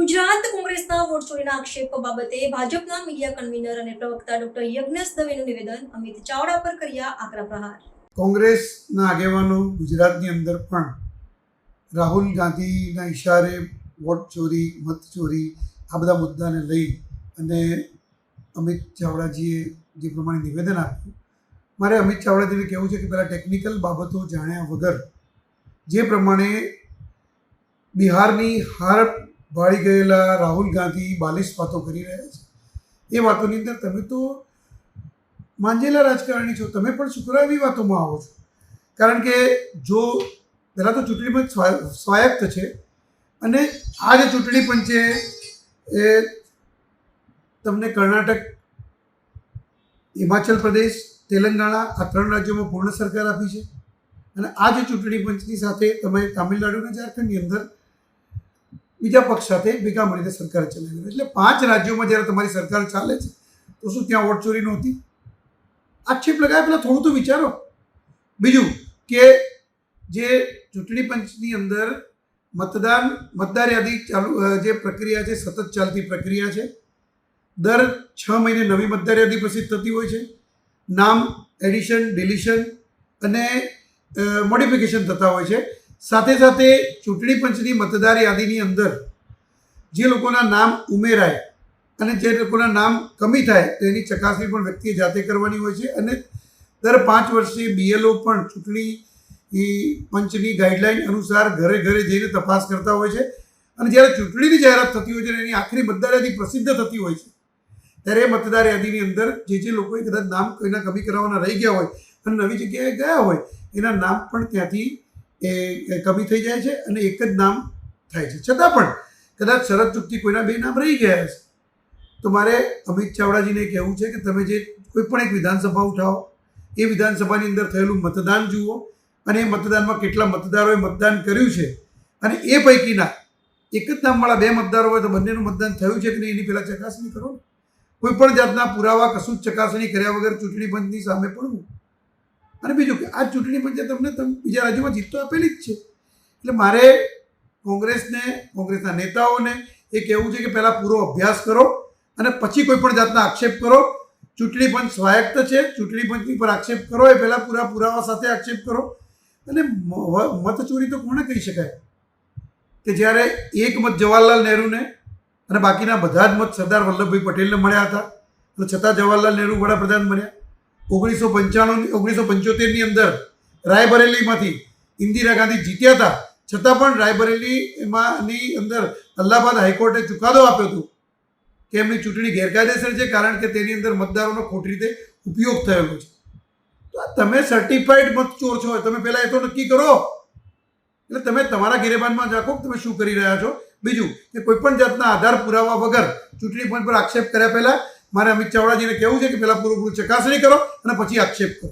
Vote ચોરીના આક્ષેપ બાબતે ભાજપના મીડિયા કન્વીનર અને પ્રવક્તા ડોક્ટર યજ્ઞેશ દવેનું નિવેદન અમિત ચાવડા પર કર્યા આકરા પ્રહાર. કોંગ્રેસના આગેવાનો ગુજરાતની અંદર પણ રાહુલ ગાંધીના ઇશારે વોટ ચોરી, મત ચોરી આ બધા મુદ્દાને લઈ અને અમિત ચાવડાજીએ જે પ્રમાણે નિવેદન આપ્યું, મારે અમિત ચાવડાજીને કહેવું છે કે પહેલાં ટેકનિકલ બાબતો જાણ્યા વગર જે પ્રમાણે બિહારની હાર ભાળી ગયેલા રાહુલ ગાંધી બાલિશ વાતો કરી રહ્યા છે. એ વાતોની અંદર તમે તો માંજેલા રાજકારણી છો. તમે પણ શુક્રવાર એવી વાતોમાં આવો છો. કારણ કે જો પહેલાં તો ચૂંટણી પંચ સ્વા- સ્વાયત્ત છે અને આ જે ચૂંટણી પંચે એ તમને કર્ણાટક, હિમાચલ પ્રદેશ, તેલંગાણા આ ત્રણ રાજ્યોમાં પૂર્ણ સરકાર આપી છે. અને આ જે ચૂંટણી પંચની સાથે તમે તામિલનાડુ અને ઝારખંડની અંદર બીજા પક્ષ સાથે ભેગા મળીને સરકાર ચલાવી એટલે પાંચ રાજ્યોમાં જ્યારે તમારી સરકાર ચાલે છે, તો શું ત્યાં વોટ ચોરી નહોતી? આક્ષેપ લગાવ્યા પહેલાં થોડું તો વિચારો. બીજું કે જે ચૂંટણી પંચની અંદર મતદાન, મતદાર યાદી ચાલુ જે પ્રક્રિયા છે, સતત ચાલતી પ્રક્રિયા છે, દર છ મહિને નવી મતદાર યાદી પ્રસિદ્ધ થતી હોય છે. નામ, એડિશન, ડિલિશન અને મોડિફિકેશન થતા હોય છે. સાથે સાથે ચૂંટણી પંચની મતદાર યાદીની અંદર જે લોકોના નામ ઉમેરાય અને જે લોકોના નામ કમી થાય તેની ચકાસણી પણ વ્યક્તિએ જાતે કરવાની હોય છે અને દર પાંચ વર્ષે બીએલઓ પણ ચૂંટણી પંચની ગાઈડલાઈન અનુસાર ઘરે ઘરે જઈને તપાસ કરતા હોય છે. અને જ્યારે ચૂંટણીની જાહેરાત થતી હોય છે એની આખરી મતદાર યાદી પ્રસિદ્ધ થતી હોય છે, ત્યારે એ મતદાર યાદીની અંદર જે જે લોકોએ કદાચ નામ કોઈના કમી કરાવવાના રહી ગયા હોય અને નવી જગ્યાએ ગયા હોય, એના નામ પણ ત્યાંથી એ કમી થઈ જાય છે અને એક જ નામ થાય છે. છતાં પણ કદાચ શરદ ચૂકતી કોઈના બે નામ રહી ગયા હશે, તો મારે અમિત ચાવડાજીને કહેવું છે કે તમે જે કોઈ પણ એક વિધાનસભા ઉઠાવો, એ વિધાનસભાની અંદર થયેલું મતદાન જુઓ અને એ મતદાનમાં કેટલા મતદારોએ મતદાન કર્યું છે અને એ પૈકીના એક જ નામવાળા બે મતદારો હોય તો બંનેનું મતદાન થયું છે કે નહીં એની પહેલાં ચકાસણી કરો કોઈ પણ જાતના પુરાવા, કશું જ ચકાસણી કર્યા વગર ચૂંટણી પંચની સામે પડવું. અને બીજું કે આ ચૂંટણી પંચે તમને બીજા રાજ્યોમાં જીત તો આપેલી જ છે. એટલે મારે કોંગ્રેસને, કોંગ્રેસના નેતાઓને એ કહેવું છે કે પહેલાં પૂરો અભ્યાસ કરો અને પછી કોઈ પણ જાતના આક્ષેપ કરો. ચૂંટણી પંચ સ્વાયત્ત છે, ચૂંટણી પંચની પર આક્ષેપ કરો, એ પહેલાં પૂરા પુરાવા સાથે આક્ષેપ કરો. અને મતચોરી તો કોને કહી શકાય? કે જ્યારે એક મત જવાહરલાલ નહેરુને અને બાકીના બધા જ મત સરદાર વલ્લભભાઈ પટેલને મળ્યા હતા, અને છતાં જવાહરલાલ નહેરુ વડાપ્રધાન બન્યા. ઓગણીસો પંચાણું ઓગણીસો પંચોતેરની અંદર રાયબરેલીમાંથી ઇન્દિરા ગાંધી જીત્યા હતા. છતાં પણ રાયબરેલી એમાંની અંદર અલ્હાબાદ હાઈકોર્ટે ચુકાદો આપ્યો હતો કે એમની ચૂંટણી ગેરકાયદેસર છે કારણ કે તેની અંદર મતદારોનો ખોટી રીતે ઉપયોગ થયેલો છે. તો તમે સર્ટિફાઈડ મતચોર છો તમે પહેલાં એ તો નક્કી કરો. એટલે તમે તમારા ગિરેબાનમાં રાખો તમે શું કરી રહ્યા છો. બીજું કે કોઈ પણ જાતના આધાર પુરાવા વગર ચૂંટણી પંચ પર આક્ષેપ કર્યા પહેલાં મારે અમિત ચાવડાજીને કહેવું છે કે પહેલાં પૂરેપૂરું ચકાસણી કરો અને પછી આક્ષેપ કરો.